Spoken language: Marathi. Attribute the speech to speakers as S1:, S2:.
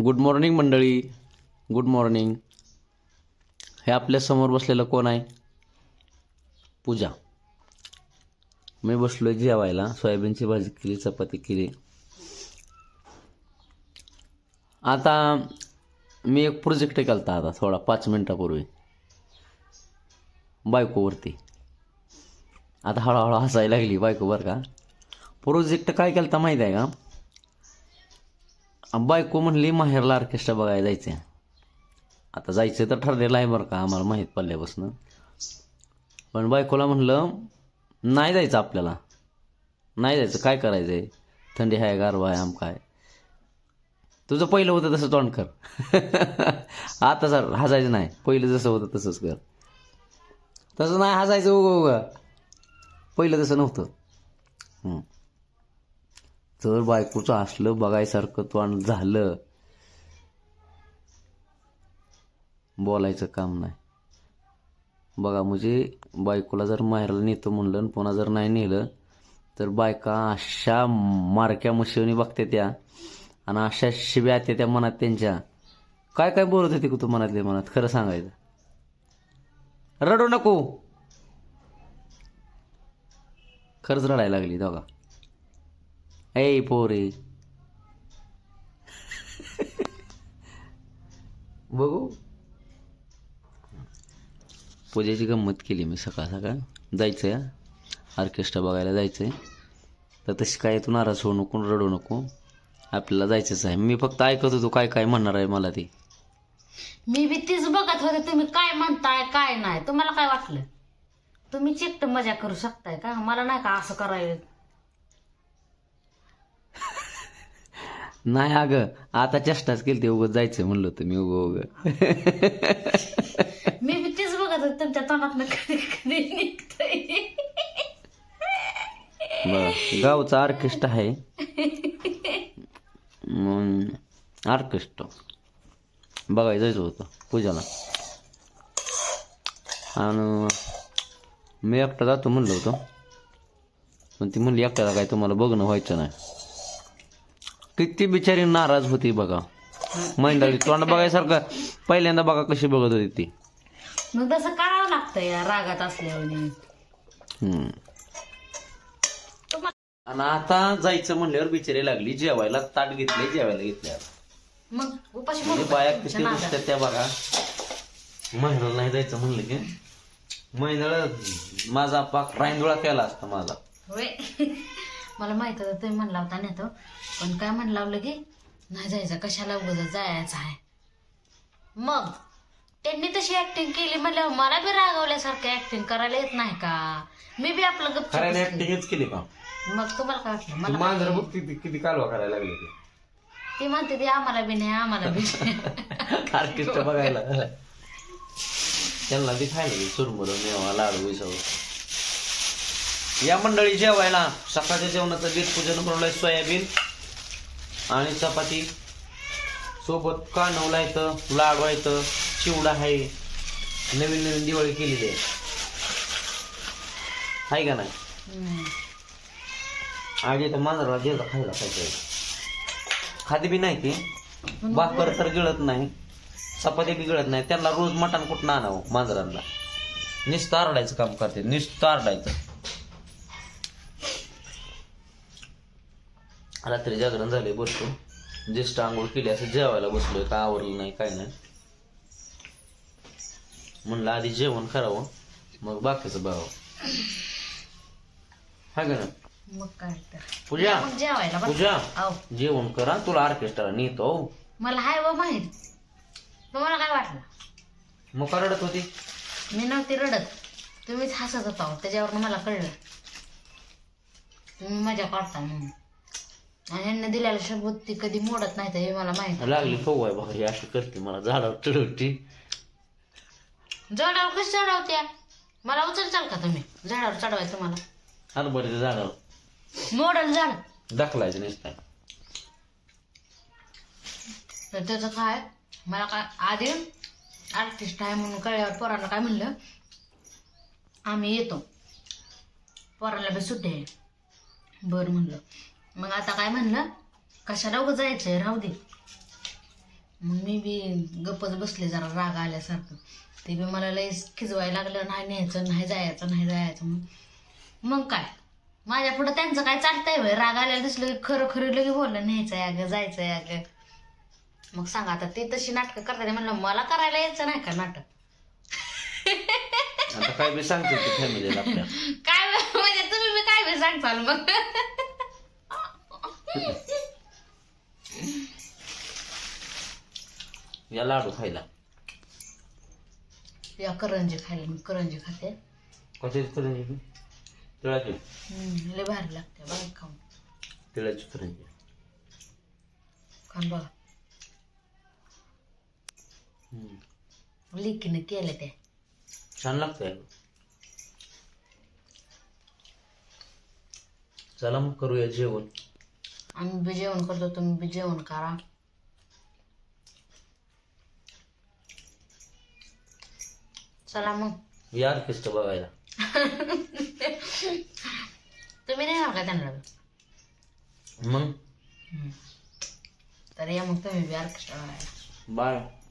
S1: गुड मॉर्निंग मंडळी. गुड मॉर्निंग हे आपल्यासमोर बसलेलं कोण आहे? पूजा. मी बसलो आहे जेवायला. सोयाबीनची भाजी केली चपाती केली. आता मी एक प्रोजेक्ट केला आता थोडा पाच मिनटापूर्वी. बायकोवरती. आता हळूहळू हसायला लागली बायको बरं का. प्रोजेक्ट काय केलता माहीत आहे का? बायको म्हणली माहेरला ऑर्केस्ट्रा बघायला जायचं आता जायचं तर ठरलेलं आहे बरं का आम्हाला माहीत पडल्यापासून. पण बायकोला म्हणलं नाही जायचं आपल्याला. नाही जायचं. काय करायचं आहे थंडी आहे गारवा आहे आम काय? तुझं पहिलं होतं तसं तोंड कर. आता सर हसायचं नाही. पहिलं जसं होतं तसंच कर. तसं नाही हसायचं उगं उगं. पहिलं तसं नव्हतं. तर बायकोचं असलं बघायसारखं तोंड झालं बोलायचं काम नाही. बघा म्हणजे बायकोला जर माहेरला नेतो म्हणलं आणि पुन्हा जर नाही नेलं तर बायका अशा मारक्या मुशिवणी बघते त्या आणि अशा शिव्या त्या त्या मनात त्यांच्या. काय काय बोलत होते तू मनातले मनात? खरं सांगायचं. रडू नको. खरंच रडायला लागली दोघा. ஏய் போரு बघू. पूजेची गंमत केली मी सकाळ सकाळ. जायचं आहे ऑर्केस्ट्रा बघायला जायचं आहे तर तशी काय तू नाराज होऊ नको रडू नको. आपल्याला जायचंच आहे. मी फक्त ऐकत होतो काय काय म्हणणार आहे मला ते.
S2: मी बी तीच बघत होते. तुम्ही काय म्हणताय काय नाही. तुम्हाला काय वाटलं? तुम्ही चिकट मजा करू शकताय का? मला नाही का असं करायला
S1: नाही अगं आता चेष्टाच केली ते उगं जायचं म्हणलं होतं मी उगं उगं.
S2: मी बी तीच बघत होते तुमच्या तोंडात कधी कधी निघतंय.
S1: बरं गावचा ऑर्केस्ट्रा आहे. ऑर्केस्ट्रा. बघायला जायचं होतं पूजाला. आणि मी एकटा जातो म्हणलं होतं. पण ती म्हणली एकट्याला काय तुम्हाला बघणं व्हायचं नाही. किती बिचारी नाराज होती बघा. मंडळी तोंड बघायसारखं पहिल्यांदा बघा कशी बघत होती ती.
S2: मग तसं करावं लागतं या रागात असल्यावर
S1: हम्म. आणि आता जायचं म्हणल्यावर बिचारी लागली जेवायला ताट घेतले जेवायला घेतल्यावर.
S2: मग उपाशी
S1: म्हणजे बाया? किती. बसतात त्या बघा. महिन्याला नाही जायचं म्हणलं की महिन्याला माझा पाक रायंदुळा केला असता माझा.
S2: होय. मला माहीत होतं तुम्ही म्हणला होता नेतो पण काय म्हणलं लावलं की नाही जायचं कशाला उगाच जायचं आहे? मग त्यांनी तशी ऍक्टिंग केली म्हणल्यावर मला बी रागवल्यासारखं ऍक्टिंग करायला येत नाही का? मी बी आपलं
S1: खऱ्याने
S2: बसले.
S1: ऍक्टिंगच केली का?
S2: मग तुम्हाला काय वाटलं? मला
S1: मांजर
S2: काय-
S1: बघ किती किती कालवा करायला लागले ते.
S2: ती म्हणते ती आम्हाला बी नाही आम्हाला बी नाही.
S1: ऑर्केस्ट्रा बघायला. त्यांना बी खायला बी चुरमुर मेवा लाडू विसव या मंडळी जेवायला. सकाळच्या जेवणाचं बीट पूजन बनवलंय सोयाबीन आणि चपाती. सोबत कानवला येतं लाडू येतं चिवडा आहे. नवीन नवीन दिवाळी केलेली आहे. आहे का नाही. आणि तर मांजराला जेवढा खायला पाहिजे. खादी बी नाही ती. भाकर तर गिळत नाही. चपाती बी गिळत नाही. त्यांना रोज मटण कुठं आणावं मांजरांना? नुसतं आरडायचं काम करते. नुसतं रात्री जागरण झाले बसलो ज्येष्ठ आंघोळ केली असं जेवायला बसलोय. काय आवरलं नाही काय नाही. म्हणलं आधी जेवण करावं मग बाकीचं बघावं. हा का ना
S2: मग काय तर.
S1: पूजा
S2: मग जेवायला बस.
S1: पूजा जेवण करा तुला ऑर्केस्ट्रा नेतो.
S2: मला हाय व माहीत. तुम्हाला काय वाटलं?
S1: मग का रडत होती?
S2: मी नव्हती रडत. तुम्हीच हसत होता त्याच्यावर मला कळलं. तुम्ही मजा काढता म्हणून. आणि ह्यांना दिलेला शब्द ती कधी मोडत नाही तर हे मला माहीत
S1: लागली फवय बघा ही अशी करते मला झाडावर चढवती.
S2: झाडावर कशी चढवत्या? मला उचलचाल का तुम्ही? झाडावर चढवाय तुम्हाला.
S1: हरभऱ्याच्या झाडावर.
S2: मोडल झाड.
S1: दाखलायचं नसतं
S2: तर त्याचं काय? मला काय आधी आर्टिस्ट आहे म्हणून कळल्यावर पोरांना काय म्हणलं? आम्ही येतो. पोराला बी सुट्टी आहे. बरं म्हणलं. मग आता काय म्हणलं? कशाला उगं जायचंय? राहू दे. मग मी बी गप्पच बसले जरा राग आल्यासारखं. ते बी मला लई खिजवायला लागलं नाही न्यायचं नाही जायचं नाही जायचं मग मग काय? माझ्या पुढं त्यांचं काय चालतंय व्हय राग आल्याला दिसलं की खरं खरं लगे बोललं न्यायचं अगं जायचं अगं. मग सांगा आता ती तशी नाटकं करतात म्हणलं मला करायला यायचं नाही का नाटक?
S1: आता काय बी सांगते फॅमिलीला
S2: काय म्हणजे तुम्ही बी काय बी सांगताल मग?
S1: या लाडू खायला.
S2: या करंजी खायला मी करंजी खाते.
S1: कशाची करंजी? तिळाची.
S2: हम्म, लय भारी लागते बघा खाऊन.
S1: तिळाची करंजी.
S2: खाऊन बघा.
S1: हम्म.
S2: लिकीनं केलं ते.
S1: छान लागतंय. चला मग करूया जेवण.
S2: आम्ही बी जेवण करतो तुम्ही बी जेवण करा. चला मग.
S1: या ऑर्केस्ट्रा बघायला.
S2: तुम्ही नाही का त्यांना?
S1: मग?
S2: तर या मग तुम्ही बी ऑर्केस्ट्रा बघायला
S1: बाय.